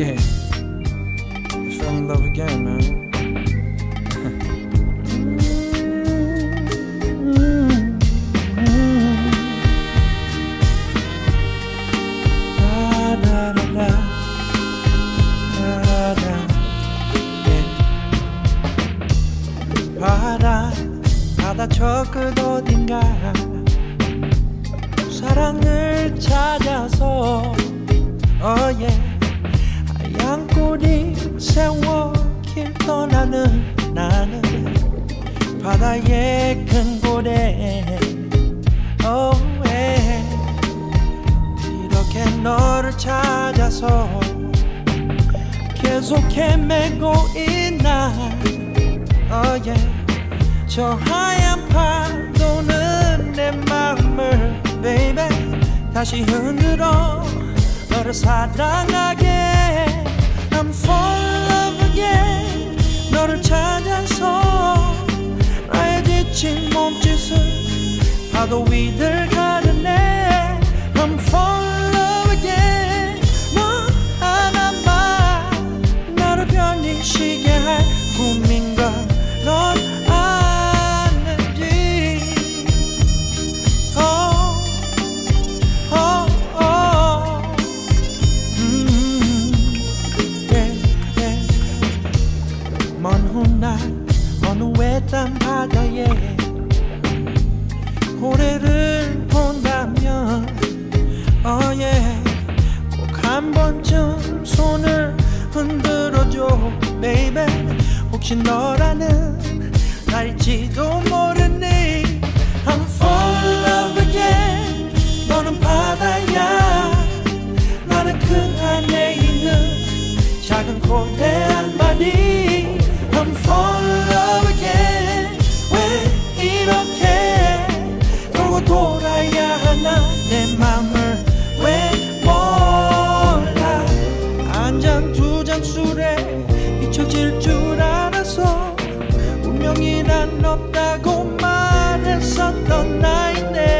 yeah. I fell in love again, man. Da, da, da, da. Da, da, yeah. 바다 바다 저 끝 어딘가 사랑을 찾아서 어예 하얀 꼬리 세워 길 떠나는 나는 바다의 큰 고래 어예 이렇게 너를 찾아서 계속 헤매고 있나? 어예. 저 하얀 파도는 내 마음을 baby 다시 흔들어 너를 사랑하게 편히 쉬게 할 꿈인 걸넌 아는지 oh, oh, oh. 음, yeah, yeah. 먼 훗날 어느 외딴 바다에 고래를 본다면 oh yeah 꼭한 번쯤 손을 흔들어줘 baby. 혹시 너라는 날지도 모르니 I'm fall in love again. 너는 바다야. 나는 그 안에 있는 작은 고대 운명이란 없다고 말했었던 나인데